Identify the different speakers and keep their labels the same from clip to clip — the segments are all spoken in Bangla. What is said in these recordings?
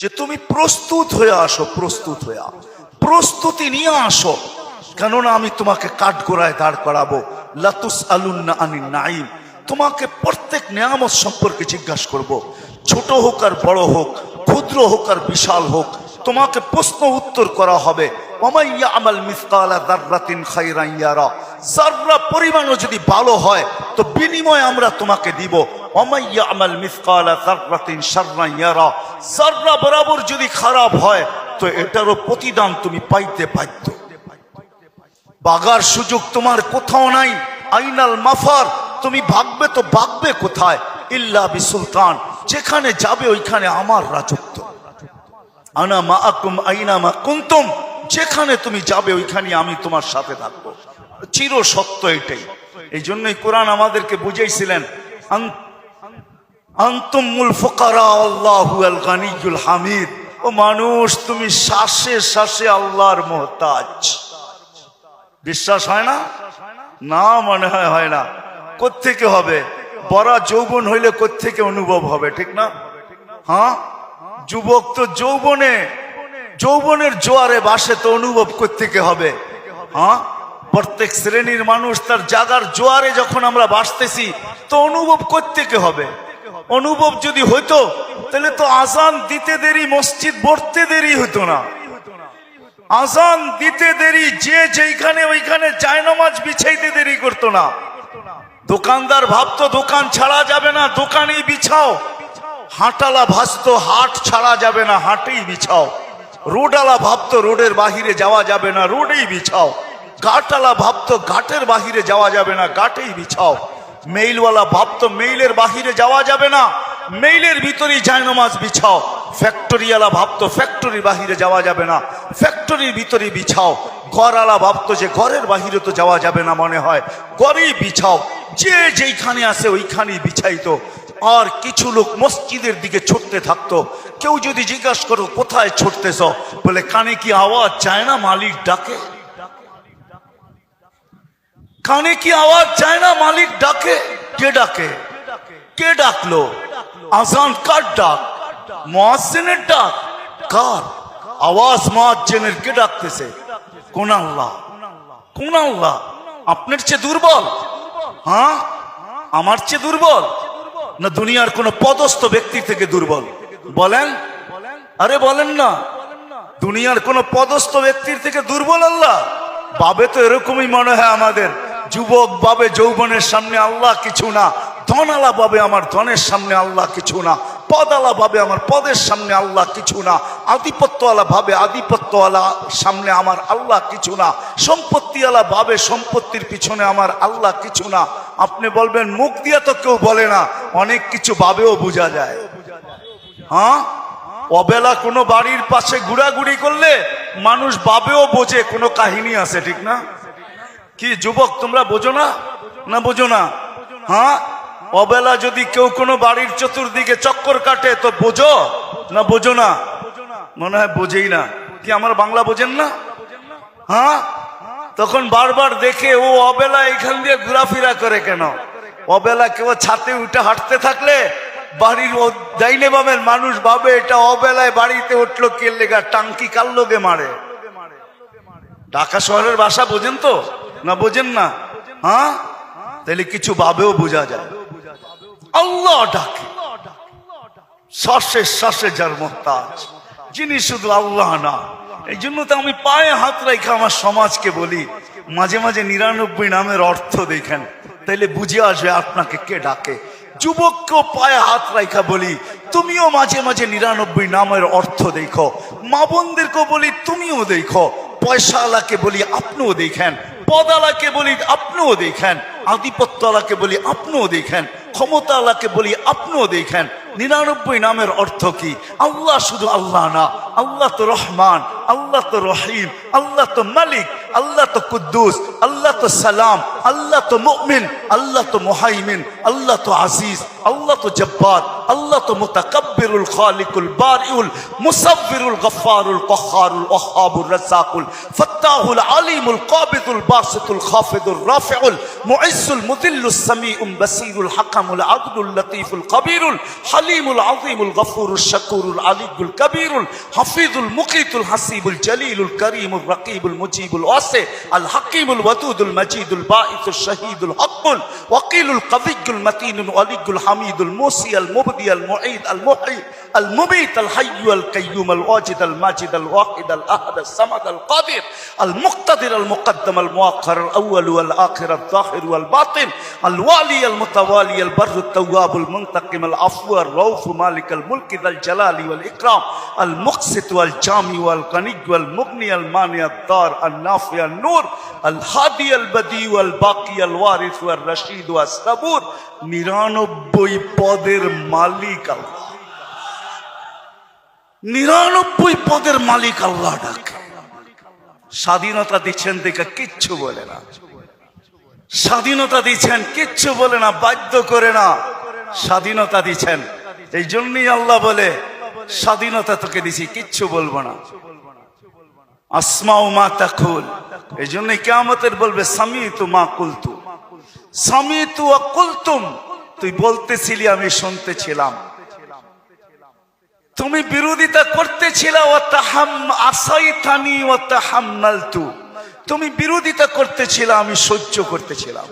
Speaker 1: যে তুমি প্রস্তুত হয়ে আসো, প্রস্তুত হয়ে। প্রস্তুতি নিয়ে আসো। কেননা আমি তোমাকে কাঠগোড়ায় দাঁড় করাবো। লাতুস আলুন্না আনি নাইম তোমাকে প্রত্যেক নিয়ামত সম্পর্কে জিজ্ঞাসা করব। ছোট হোক আর বড় হোক, ক্ষুদ্র হোক আর বিশাল হোক, তোমাকে প্রশ্ন উত্তর করা হবে। পরিমাণও যদি ভালো হয়, তো বিনিময় আমরা তোমাকে দিব। জাররা বরাবর যদি খারাপ হয়, তো এটারও প্রতিদান তুমি পাইতে বাধ্য বাগার সুযোগ তোমার কোথাও নাই, আইনাল মাফার, তুমি ভাগবে তো ভাগবে কোথায়? ইল্লা বি সুলতান যেখানে যাবে ওইখানে আমার রাজত্ব। আনা মা আকুম আইনা মা কুন্তুম, যেখানে তুমি যাবে ওইখানে আমি তোমার সাথে থাকব। চির সত্য এটাই। এই জন্যই কোরআন আমাদেরকে বুঝাইছিলেন আন্তুমুল ফোকারা, আল্লাহু আল গানিয়ুল হামিদ। ও মানুষ, তুমি শ্বাসে শ্বাসে আল্লাহর মোহতাজ। বিশ্বাস হয় না? না মনে হয় হয় না। কোত্থেকে হবে? বড়া যৌবন হইলে কোত্থেকে অনুভব হবে, ঠিক না? হ্যাঁ? যুবক তো যৌবনে। যৌবনের জোয়ারে বাসে তো অনুভব কোত্থেকে হবে? হ্যাঁ? প্রত্যেক শ্রেণির মানুষ তার জাগার জোয়ারে যখন আমরা বাসতেছি, তো অনুভব কোত্থেকে হবে? অনুভব যদি হইতো, তাহলে তো আজান দিতে দেরি, মসজিদ ভরতে দেরি হতো না। আজান দিতে দেরি, যে যেইখানে ওইখানে জায়নামাজ বিছাইতে দেরি করতো না। দোকানদার ভাবতো, দোকান ছাড়া যাবে না, দোকানেই বিছাও। হাঁটালা ভাসতো, হাট ছাড়া যাবে না, হাটেই বিছাও। রোডালা ভাবতো, রোডের বাহিরে যাওয়া যাবে না, রোডেই বিছাও। ঘাটালা ভাবতো, ঘাটের বাহিরে যাওয়া যাবে না, ঘাটেই বিছাও। মেইলওয়ালা ভাবতো মেইলের বাহিরে যাওয়া যাবে না। মেইলের ভিতরেই জায়নামাজ বিছাও। ফ্যাক্টরিওয়ালা ভাবতো ফ্যাক্টরির বাহিরে যাওয়া যাবে না। ফ্যাক্টরির ভিতরে বিছাও। ঘরওয়ালা ভাবতো যে ঘরের বাহিরে তো যাওয়া যাবে না মনে হয়। ঘরেই বিছাও। যে যেইখানে আছে ওইখানেই বিছাইতো। আর কিছু লোক মসজিদের দিকে ছুটতে থাকতো। কেউ যদি জিজ্ঞাসা করো, কোথায় ছুটতেছ? বলে, কানে কি আওয়াজ? চায় না মালিক ডাকে। কানে কি আওয়াজ চায় না? মালিক ডাকে। কে ডাকে? কে ডাকলো? আজান কার ডাক? মহাসিনের ডাক। কার? আওয়াজ মহাজনের কে ডাকতেছে? কোন আল্লাহ। কোন আল্লাহ? আপনার চেয়ে দুর্বল। হ্যাঁ? আমার চেয়ে দুর্বল? না দুনিয়ার কোন পদস্থ ব্যক্তি থেকে দুর্বল? বলেন। আরে বলেন না। দুনিয়ার কোন পদস্থ ব্যক্তির থেকে দুর্বল আল্লাহ? বাবে তো এরকমই মনে হয় আমাদের। যুবক বাবে যৌবনের সামনে আল্লাহ কিছু না ধনালা ভাবে আমার ধনের সামনে আল্লাহ কিছু না পদালা ভাবে আমার পদের সামনে আল্লাহ কিছু না, আধিপত্যওয়ালা ভাবে আধিপত্যওয়ালা সামনে আমার আল্লাহ কিছু না, সম্পত্তিওয়ালা ভাবে সম্পত্তির পিছনে আমার আল্লাহ কিছু না। আপনি বলবেন, মুখ দিয়ে তো কেউ বলে না, অনেক কিছু ভাবেও বোঝা যায়। হ্যাঁ? অবেলা কোনো বাড়ির পাশে ঘুরাঘুরি করলে মানুষ ভাবেও বোঝে, কোনো কাহিনী আছে, ঠিক না? কি যুবক, তোমরা বোঝো না? না বোঝো না? হ্যাঁ? অবেলা যদি কেউ কোনো বাড়ির চতুর্দিকে চক্কর কাটে, তো বোঝো? না বোঝো না? মনে হয় বোঝেই না। কি আমার বাংলা বোঝেন না? হ্যাঁ? তখন বারবার দেখে ও অবেলা এখান দিয়ে ঘোরাফেরা করে কেন? অবেলা কেউ ছাতে উঠে হাঁটতে থাকলে বাড়ির ডাইনে বামের মানুষ ভাবে, এটা অবেলায় বাড়িতে উঠল কে লেগা? টাঙ্কি কাল লোকে মারে? ঢাকা শহরের বাসা বোঝেন তো? না বোঝেন না? হ্যাঁ? তাহলে কিছু ভাবেও বোঝা যায়। আল্লাহ ডাকে। শ্বাসে শ্বাসে যার মোহতাজ। যিনি শুধু আল্লাহ না। এই জন্য তো আমি পায়ে হাত রেখে আমার সমাজকে বলি, মাঝে মাঝে নিরানব্বই নামের অর্থ দেখেন। তাইলে বুঝে আসবে আপনাকে কে ডাকে। যুবককেও পায়ে হাত রাখা বলি, তুমিও মাঝে মাঝে নিরানব্বই নামের অর্থ দেখো। মা বোনদেরকেও বলি, তুমিও দেখো। পয়সাওয়ালাকে বলি, আপনিও দেখেন। পদালাকে বলি আপনিও দেখেন আলাকে বলি আপনিও দেখেন ক্ষমতাওয়ালাকে বলি আপনিও দেখেন। নিরানব্বই নামের অর্থ কি? আল্লাহ শুধু আল্লাহ না, আল্লাহ তো রহমান, আল্লাহ তো রহিম, আল্লাহ তো মালিক। আল্লাহ তো কুদ্দুস, আল্লাহ তো সালাম, আল্লাহ তো মুমিন, আল্লাহ তো মুহাইমিন, আল্লাহ তো আজিজ, আল্লাহ তো জব্বার, আল্লাহ তো মুতাকাব্বিরুল খালিকুল বারিউল, মুসাব্বিরুল গফফারুল কহ্হারুল ওয়াহ্হাবুর রাজ্জাকুল, ফাত্তাহুল আলিমুল কাবিদুল বাসিতুল খাফিদুর রাফিউল, মুইজ্জুল মুদিল্লুস সামিউল বাসীরুল হাকামুল আদলুল লতীফুল কবিরুল, হালিমুল আযীমুল গফুরুল শাকুরুল আলিকুল কবিরুল, হাফিজুল মুকিতুল হাসিবুল জলিলুল করিমুল রকিবুল মুজিবুল ওয়াসি আল হাকিমুল ওয়াদুদুল মজিদুল বাঈসুল শহীদুল হকুল ওয়াকিলুল কবিয়ুল মতিনুল ওয়ালিকুল হামিদুল মুসি আল মুবদি আল মুঈদ আল মুহয়ি المبيت الحي القيوم الواجد الماجد الواحد الأحد الصمد القادر المقتدر المقدم المؤخر الأول والآخر الظاهر والباطن الوالي المتوالي البر التواب المنتقم العفو الروف مالك الملك ذا الجلال والإكرام المقسط والجامي والغني والمغني الماني الدار النافع النور الهادي البدي والباقي الوارث والرشيد والصبور نيران بوي بودر মালিক আল্লাহ নিরানব্বই পদের মালিক আল্লাহ ডাকে। স্বাধীনতা দিচ্ছেন দেখে কিচ্ছু বলে না। স্বাধীনতা দিচ্ছেন কিচ্ছু বলে না, বাধ্য করে না। স্বাধীনতা দিচ্ছেন। এই জন্যই আল্লাহ বলে, স্বাধীনতা তোকে দিছি, কিচ্ছু বলব না। আসমাও মা তাকুল। এই জন্য কেমতের বলবে স্বামী তু মা কুলতু। স্বামী তু অকুলতুম তুই বলতেছিলি, আমি শুনতেছিলাম। তুমি বিরোধিতা করতেছিল ও তাহাম আসাই থানি ও তাহাম্মালতু তুমি বিরোধিতা করতেছিল, আমি সহ্য করতেছিলাম।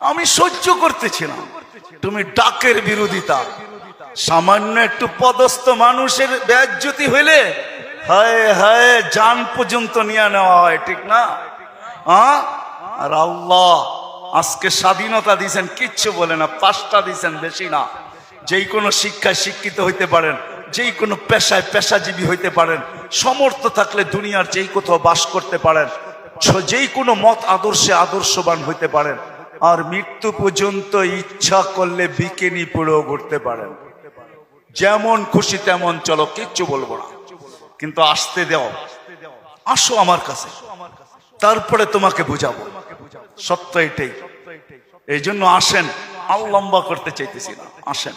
Speaker 1: আমি সহ্য করতেছিলাম। তুমি ডাকের বিরোধিতা। সামান্য একটু পদস্থ মানুষের ব্যাজ্যতি হইলে, হায় হায় জান পর্যন্ত নিয়ে নেওয়া হয়, ঠিক না? আর আল্লাহ, আজকে স্বাধীনতা দিয়েছেন, কিচ্ছু বলে না, পাঁচটা দিয়েছেন, বেশি না। যেই কোনো শিক্ষায় শিক্ষিত হইতে পারেন, যেই কোনো পেশায় পেশাজীবী হইতে পারেন, সমর্থ থাকলে দুনিয়ার যেই কোথাও বাস করতে পারেন যেই কোনো মত আদর্শে আদর্শবান হইতে পারেন, আর মৃত্যু পর্যন্ত ইচ্ছা করলে বিকেনি পড়েও ঘুরতে পারেন। যেমন খুশি তেমন চলো, কিচ্ছু বলব না। কিন্তু আসতে দাও, আসো আমার কাছে। তারপরে তোমাকে বুঝাবো। সত্য এটাই। এই জন্য আসেন আর লম্বা করতে চাইতেছি না। আসেন।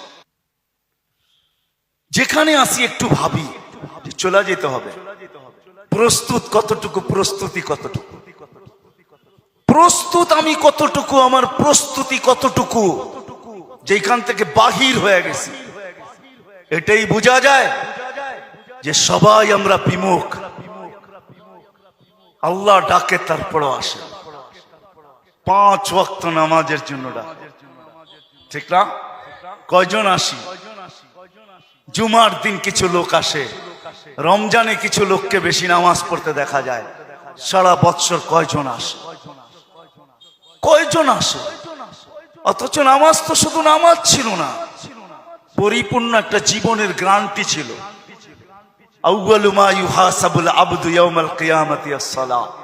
Speaker 1: যেখানে আসি একটু ভাবি চলে যেতে হবে। প্রস্তুত কতটুকু, প্রস্তুতি কতটুকু? প্রস্তুত আমি কতটুকু, আমার প্রস্তুতি কতটুকু? যেখান থেকে বাহির হয়ে গেছি। এটাই বোঝা যায় যে সবাই আমরা বিমুখ। আল্লাহ ডাকে, তারপরও আসে। পাঁচ ওয়াক্ত নামাজের জন্য ডাকে। ঠিক না? কয়জন আসি? জুমার দিন কিছু লোক আসে। রমজানে কিছু লোককে বেশি নামাজ পড়তে দেখা যায়। সারা বৎসর কয়জন আসে? কয়জন আসে? অথচ নামাজ তো শুধু নামাজ ছিল না। পরিপূর্ণ একটা জীবনের গ্রান্টি ছিল। আউয়ালু মা ইউহাসাবুল আবদু ইয়াউমাল কিয়ামাতি আস-সালাহ।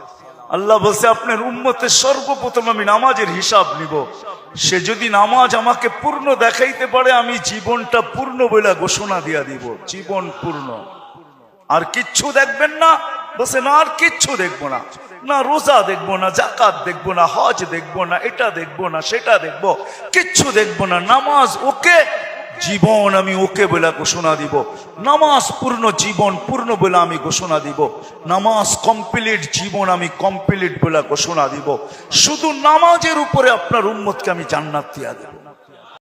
Speaker 1: আল্লাহ বলছে, আপনার উম্মতের সর্বপ্রথম আমি নামাজের হিসাব নিব। সে যদি নামাজ আমাকে পূর্ণ দেখাইতে পারে, আমি জীবনটা পূর্ণ বলে ঘোষণা দিয়া দিব। জীবন পূর্ণ। আর কিচ্ছু দেখবেন না। বসে না, আর কিচ্ছু দেখব না। না, রোজা দেখব না জাকাত দেখব না, হজ দেখব না, এটা দেখব না, সেটা দেখব। কিচ্ছু দেখব না। নামাজ ওকে জীবন আমি ওকে বলে ঘোষণা দিব। নামাজ পূর্ণ জীবন পূর্ণ বলে আমি ঘোষণা দিব। নামাজ কমপ্লিট জীবন আমি কমপ্লিট বলে ঘোষণা দিব। শুধু নামাজের উপরে আপনার উন্মতকে আমি জান্নাত দিয়া দেব।